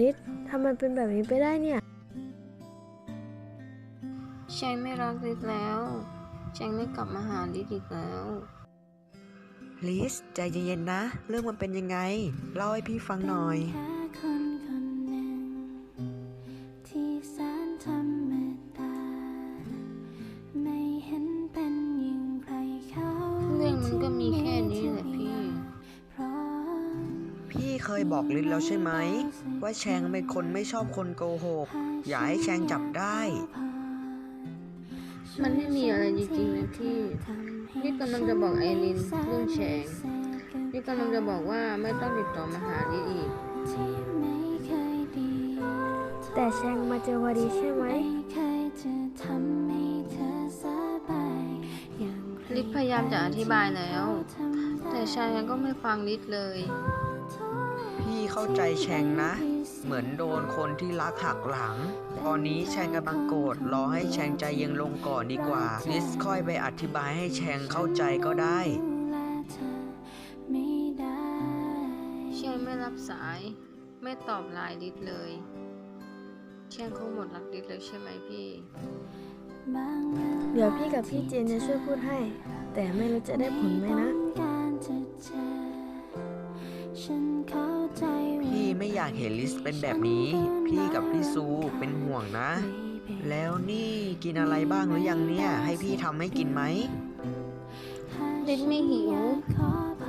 ลิศทำไมเป็นแบบนี้ไปได้เนี่ยแชงไม่รักลิศแล้วแชงไม่กลับมาหาลิศอีกแล้ว ลิสใจเย็นๆนะ เรื่องมันเป็นยังไง เล่าให้พี่ฟังหน่อยแค่คนคนหนึ่งที่แสนธรรมดาไม่เห็นเป็นอย่างใครเขาเรื่องมันก็มีแค่นี้แหละพี่เพราะพี่ เคยบอกลิสแล้วใช่ไหม ว่าแชงเป็นคนไม่ชอบคนโกหก อย่าให้แชงจับได้ มันไม่มีอะไรจริงๆนะพี่ลิศกำลังจะบอกไอรินเรื่องแชงลิศกำลังจะบอกว่าไม่ต้องติดต่อมาหาลิศอีกที่ไม่เคยดีแต่แชงมาเจอพอดีใช่ไหมไม่เคยจะทำให้เธอสบายอย่างใครลิศพยายามจะอธิบายแล้วทำแต่ชายก็ไม่ฟังลิศเลย พี่เข้าใจแชงนะ เหมือนโดนคนที่รักหักหลัง ตอนนี้แชงกำลังโกรธรอให้แชงใจเย็นลงก่อนดีกว่าลิสค่อยไปอธิบายให้แชงเข้าใจก็ได้ดูแลเธอไม่ได้แชงไม่รับสาย ไม่ตอบไลน์ลิศเลยแชงคงหมดรักลิศแล้วใช่ไหมพี่บางเวลาเดี๋ยวพี่กับพี่เจนจะช่วยพูดให้ แต่ไม่รู้จะได้ผลไหมนะ อยากเห็นลิสเป็นแบบนี้ พี่กับพี่ซูเป็นห่วงนะ แล้วนี่กินอะไรบ้างหรือยังเนี่ย ให้พี่ทำให้กินไหมลิศไม่หิว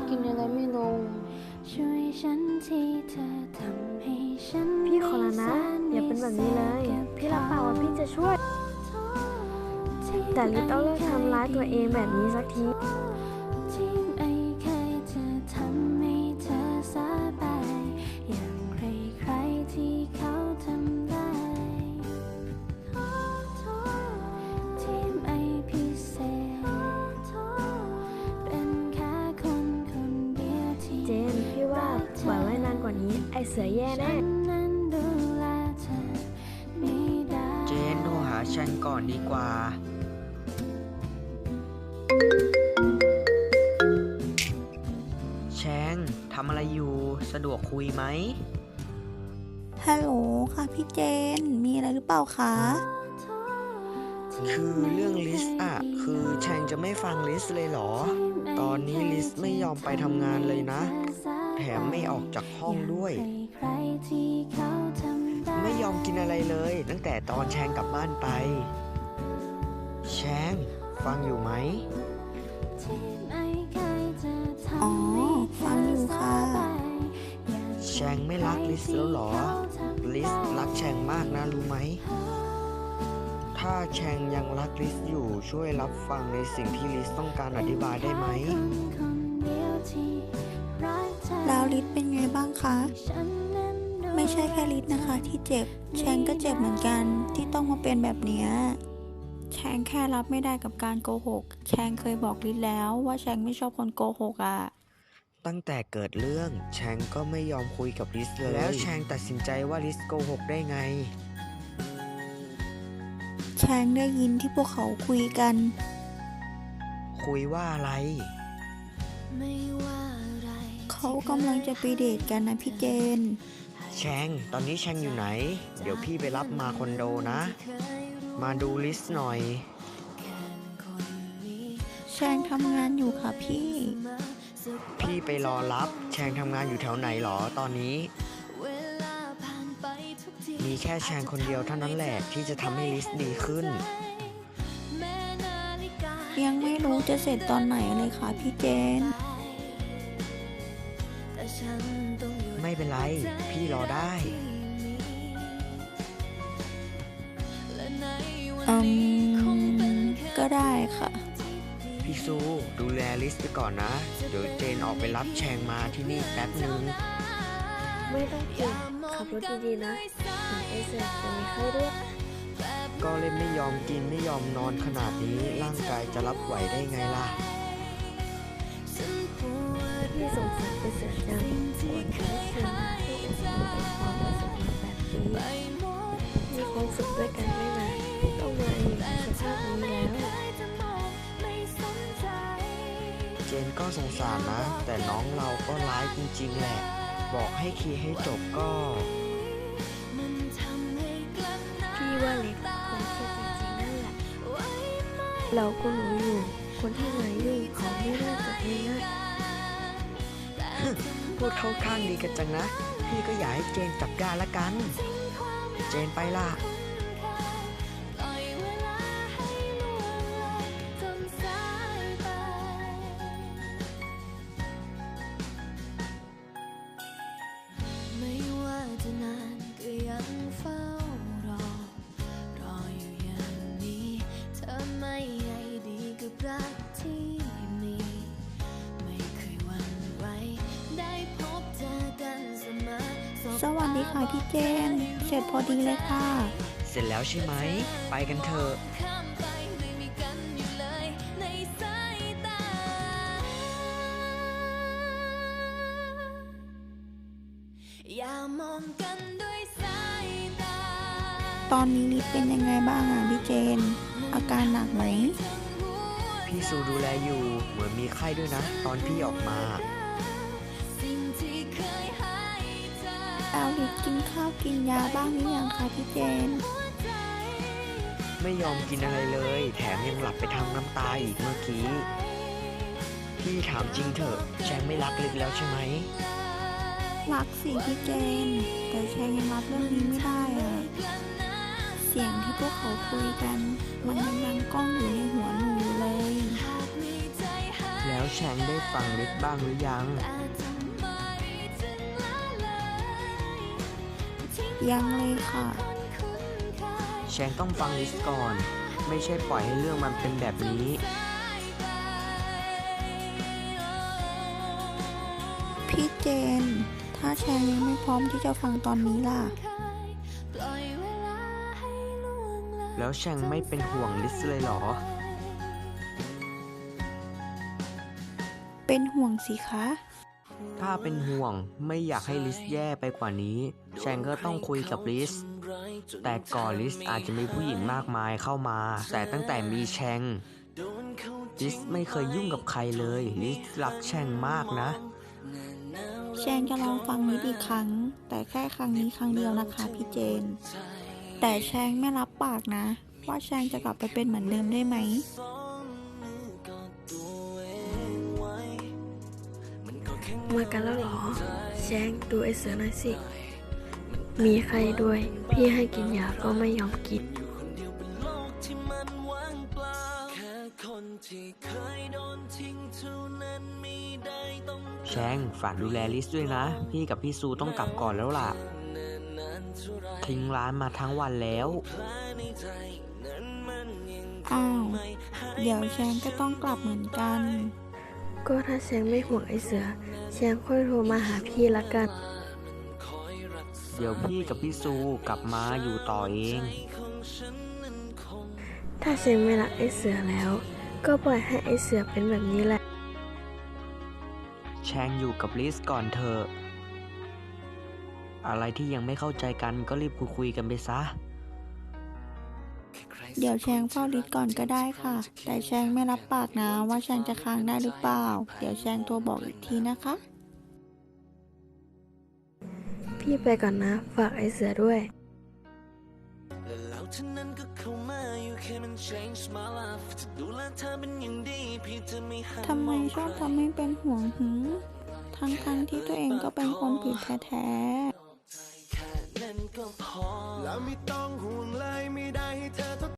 กินอะไรไม่ลงช่วยฉันที่เธอทำให้ฉันพี่ขอละนะ อย่าเป็นแบบนี้เลย พี่รับปากว่าพี่จะช่วย แต่ลิศต้องเลิกทำร้ายตัวเองแบบนี้สักที สือแย่แน่ฉันนั้นดูแลเธอไม่ได้เจนโทรหาแชงก่อนดีกว่า แชงทำอะไรอยู่ สะดวกคุยไหม ฮัลโหลค่ะพี่เจน มีอะไรหรือเปล่าคะ คือเรื่องลิสอะคือแชงจะไม่ฟังลิสเลยเหรอ ตอนนี้ลิสไม่ยอมไปทำงานเลยนะ แถมไม่ออกจากห้องด้วย ใครๆที่เขาทำด้ไม่ยอมกินอะไรเลย ตั้งแต่ตอนแชงกลับบ้านไป แชง ฟังอยู่ไหม ที่ไม่เคยจะทำอ๋อให้เธฟังอยู่ค่ะสบายอย่างแชงไม่รักลิสแล้วเหรอ ลิสรักแชงมากนะรู้ไหม ถ้าแชงยังรักลิสอยู่ช่วยรับฟังในสิ่งที่ลิสต้องการอธิบายได้ไหมคนเดียวที่รักเธอแล้วลิศเป็นไงบ้างคะ ฉันนั้นดู ไม่ใช่แค่ลิศนะคะ ที่เจ็บ แชงก็เจ็บเหมือนกันที่ต้องมาเป็นแบบเนี้ยแชงแค่รับไม่ได้กับการโกหก แชงเคยบอกลิศแล้วว่าแชงไม่ชอบคนโกหกอะ ตั้งแต่เกิดเรื่องแชงก็ไม่ยอมคุยกับลิสเลย แล้วแชงตัดสินใจว่าลิสโกหกได้ไง แชงได้ยินที่พวกเขาคุยกัน คุยว่าอะไรไม่ว่าอะไรเขากำลังจะไปเดทกันนะพี่เจน แชง ตอนนี้แชงอยู่ไหน เดี๋ยวพี่ไปรับมาคอนโดนะ มาดูลิสหน่อย แชงทำงานอยู่ค่ะพี่ พี่ไปรอรับ แชงทำงานอยู่แถวไหนหรอตอนนี้เวลาผ่านไปทุกทีมีแค่แชงคนเดียวเท่านั้นแหละที่จะทำให้ลิสดีขึ้นแม้นาฬิกายังไม่รู้จะเสร็จตอนไหนเลยค่ะพี่เจน แต่ฉันต้องอยู่ไม่เป็นไร พี่รอได้และในวันอืนี้คงเป็นมแค่ก็ได้ค่ะ พี่ซูดูแลลิสไปก่อนนะ เดี๋ยวเจนออกไปรับแชงมาที่นี่แป๊บหนึ่งไม่ต้องกลัวขับรถดีๆนะถึงไอเสือจะมีไข้ด้วยก็เล่นไม่ยอมกินไม่ยอมนอนขนาดนี้ร่างกายจะรับไหวได้ไงล่ะฉันปวดพี่ สงสารไอเสือจังปวดแค่เสือที่เป็นความรู้สึกแบบนี้มีความสุขด้วยกันไม่นานต้องมาอยู่ในสภาพนี้แล้วเจนก็สงสารนะ แต่น้องเราก็ร้ายจริงๆแหละ บอกให้เคลียร์ให้จบก็ พี่ว่าเล็กคงเครียดจริงๆนั่นแหละ เราก็รู้อยู่ คนที่มายุ่งเขาไม่น่าจะง่ายๆ พูดเข้าข้างดีกันจังนะ พี่ก็อยากให้เจนจับได้ละกัน เจนไปล่ะ เสร็จพอดีเลยค่ะ เสร็จแล้วใช่ไหม ไปกันเถอะข้ามไปไม่มีกันอยู่เลยในสายตาอย่ามองกันด้วยสายตา ตอนนี้ลิศเป็นยังไงบ้างอะพี่เจน อาการหนักไหม พี่ซูดูแลอยู่ เหมือนมีไข้ด้วยนะ ตอนพี่ออกมา ธอเอาลิศกินข้าวกินยาบ้างหรือยังคะพี่เจน ไม่ยอมกินอะไรเลย แถมยังหลับไปทำน้ำตาอีกเมื่อกี้ พี่ถามจริงเถอะแชงไม่รักลิกแล้วใช่ไหม รักสิพี่เจน แต่แชงยังรับเรื่องนี้ไม่ได้อะเสียงที่พวกเขาคุยกัน มันยังดังก้องอยู่ในหัวหนูอยู่เลยหากมีใจให้แล้วแชงได้ฟังลิกบ้างหรือยัง ยังเลยค่ะคนคุ้นเคยแชงต้องฟังลิสก่อน ไม่ใช่ปล่อยให้เรื่องมันเป็นแบบนี้ พี่เจน ถ้าแชงยังไม่พร้อมที่จะฟังตอนนี้ล่ะปล่อยเวลาให้ล่วงเลยแล้วแชงไม่เป็นห่วงลิสเลยเหรอ เป็นห่วงสิคะ ถ้าเป็นห่วงไม่อยากให้ลิสแย่ไปกว่านี้ แชงก็ต้องคุยกับลิส แต่ก่อนลิสอาจจะมีผู้หญิงมากมายเข้ามา แต่ตั้งแต่มีแชงลิสไม่เคยยุ่งกับใครเลย ลิสรักแชงมากนะ แชงจะลองฟังนิดอีกครั้ง แต่แค่ครั้งนี้ครั้งเดียวนะคะพี่เจน แต่แชงไม่รับปากนะ ว่าแชงจะกลับไปเป็นเหมือนเดิมได้ไหม มากันแล้วเหรอ แชงดูไอเสือหน่อยสิ มีใครด้วย พี่ให้กินยาก็ไม่ยอมกินแชงฝากดูแลลิสด้วยนะ พี่กับพี่ซูต้องกลับก่อนแล้วล่ะ ทิ้งร้านมาทั้งวันแล้วอ้าว เดี๋ยวแชงก็ต้องกลับเหมือนกัน ก็ถ้าแชงไม่ห่วงไอเสือ แชงค่อยโทรมาหาพี่ละกัน เดี๋ยวพี่กับพี่ซูกลับมาอยู่ต่อเอง ถ้าแชงไม่รักไอเสือแล้ว ก็ปล่อยให้ไอเสือเป็นแบบนี้แหละ แชงอยู่กับลิสก่อนเถอะ อะไรที่ยังไม่เข้าใจกันก็รีบคุยๆกันไปซะ เดี๋ยวแชงเฝ้าลิศก่อนก็ได้ค่ะ แต่แชงไม่รับปากนะว่าแชงจะค้างได้หรือเปล่า เดี๋ยวแชงโทรบอกอีกทีนะคะ พี่ไปก่อนนะ ฝากไอเสือด้วย และแล้วเท่านั้นก็เข้ามาอยู่แค่มัน change my life จะดูแลเธอเป็นอย่างดีพี่จะไม่หันทำไมชอบทำให้เป็นห่วงหืมทั้งทั้งๆที่ตัวเองก็เป็นคนผิดแท้ๆ แค่นั้นก็พอแล้วไม่ต้องห่วงเลย